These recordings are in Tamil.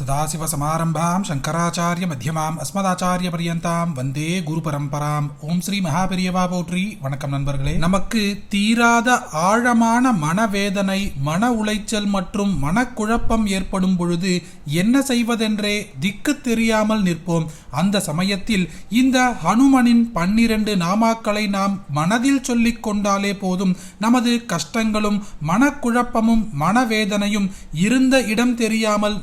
சதாசிவசமாரம்பாம் சங்கராச்சாரிய மத்தியமாம் அஸ்மதாச்சாரிய வந்தே குரு பரம்பராம் ஓம் ஸ்ரீ மகாபெரியவா போற்றி வணக்கம் நண்பர்களே. நமக்கு தீராத ஆழமான மனவேதனை மன உளைச்சல் மற்றும் மனக்குழப்பம் ஏற்படும் பொழுது என்ன செய்வதென்றே திக்கு தெரியாமல் நிற்போம். அந்த சமயத்தில் இந்த ஹனுமனின் பன்னிரண்டு நாமாக்களை நாம் மனதில் சொல்லிக் கொண்டாலே போதும். நமது கஷ்டங்களும் மனக்குழப்பமும் மனவேதனையும் இருந்த இடம் தெரியாமல்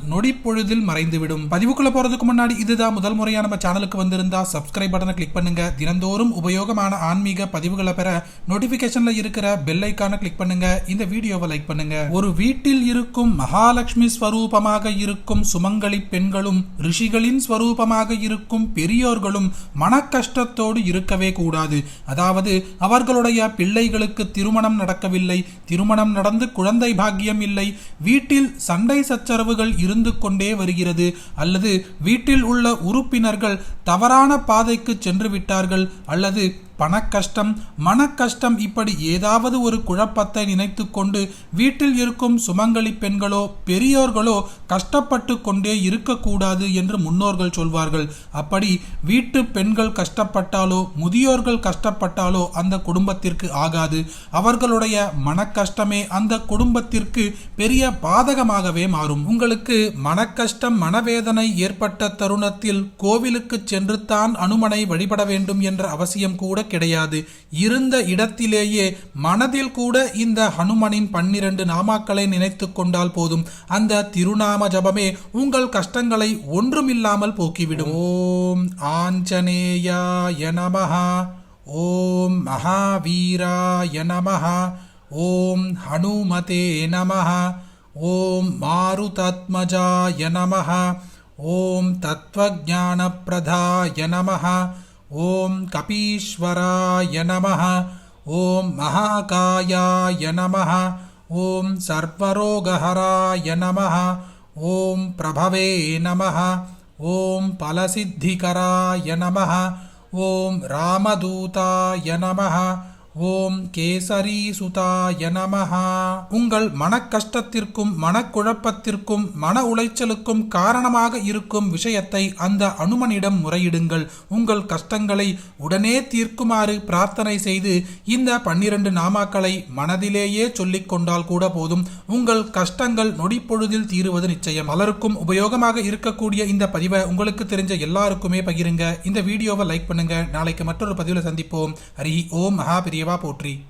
நொடிப்பொழுதில் மறைந்துவிடும். பதிவுக்குள்ள போறதுக்கு முன்னாடி இதுதான் முதல் முறையா நம்ம சேனலுக்கு வந்திருந்தா சப்ஸ்கிரைப் பட்டனை கிளிக் பண்ணுங்க. தினந்தோறும் உபயோகமான ஆன்மீக பதிவுகளை பெற நோட்டிபிகேஷன்ல இருக்கிற பெல் ஐக்கான கிளிக் பண்ணுங்க. இந்த வீடியோவை லைக் பண்ணுங்க. ஒரு வீட்டில் இருக்கும் மகாலட்சுமி ஸ்வரூபமாக இருக்கும் சுமங்கலி பெண்களும் ரிஷிகளின் ஸ்வரூபமாக இருக்கும் பெரியோர்களும் மன கஷ்டத்தோடு இருக்கவே கூடாது. அதாவது அவர்களுடைய பிள்ளைகளுக்கு திருமணம் நடக்கவில்லை திருமணம் நடந்து குழந்தை பாக்கியம் இல்லை வீட்டில் சண்டை சச்சரவுகள் இருந்து கொண்டே வருகிறது. அல்லது வீட்டில் உள்ள உறுப்பினர்கள் தவறான பாதைக்கு சென்று விட்டார்கள் அல்லது பணக்கஷ்டம் மனக்கஷ்டம் இப்படி ஏதாவது ஒரு குழப்பத்தை நினைத்து கொண்டு வீட்டில் இருக்கும் சுமங்கலி பெண்களோ பெரியோர்களோ கஷ்டப்பட்டு கொண்டே இருக்கக்கூடாது என்று முன்னோர்கள் சொல்வார்கள். அப்படி வீட்டு பெண்கள் கஷ்டப்பட்டாலோ முதியோர்கள் கஷ்டப்பட்டாலோ அந்த குடும்பத்திற்கு ஆகாது. அவர்களுடைய மனக்கஷ்டமே அந்த குடும்பத்திற்கு பெரிய பாதகமாகவே மாறும். உங்களுக்கு மனக்கஷ்டம் மனவேதனை ஏற்பட்ட தருணத்தில் கோவிலுக்கு சென்று தான் அனுமனை வழிபட வேண்டும் என்ற அவசியம் கூட கிடையாது. இருந்த இடத்திலேயே மனதில் கூட இந்த ஹனுமனின் பன்னிரண்டு நாமாக்களை நினைத்து கொண்டால் போதும். அந்த திருநாம ஜபமே உங்கள் கஷ்டங்களை ஒன்றுமில்லாமல் போக்கிவிடும். ஓம் ஆஞ்சநேயாய நமஹா. ஓம் மகாவீராய நமஹா. ஓம் ஹனுமதே நமஹா. ஓம் மாருதத்மஜாய நமஹா. ஓம் தத்வஜானப்பிரதாய நமஹா. ॐ कपीश्वराय नमः ॐ महाकायाय नमः ॐ सर्वरोगहराय नमः ॐ प्रभवे नमः ॐ फलसिद्धिकराय नमः ॐ रामदूताय नमः ஓம் கேசரி சுதாய நமஹா. உங்கள் மனக்கஷ்டத்திற்கும் மனக்குழப்பத்திற்கும் மன உளைச்சலுக்கும் காரணமாக இருக்கும் விஷயத்தை அந்த அனுமனிடம் முறையிடுங்கள். உங்கள் கஷ்டங்களை உடனே தீர்க்குமாறு பிரார்த்தனை செய்து இந்த பன்னிரண்டு நாமாக்களை மனதிலேயே சொல்லிக் கொண்டால் கூட போதும். உங்கள் கஷ்டங்கள் நொடிப்பொழுதில் தீருவது நிச்சயம். பலருக்கும் உபயோகமாக இருக்கக்கூடிய இந்த பதிவை உங்களுக்கு தெரிஞ்ச எல்லாருக்குமே பகிருங்க. இந்த வீடியோவை லைக் பண்ணுங்க. நாளைக்கு மற்றொரு பதிவில் சந்திப்போம். ஹரி ஓம் மகா பெரியவா. போற்றி.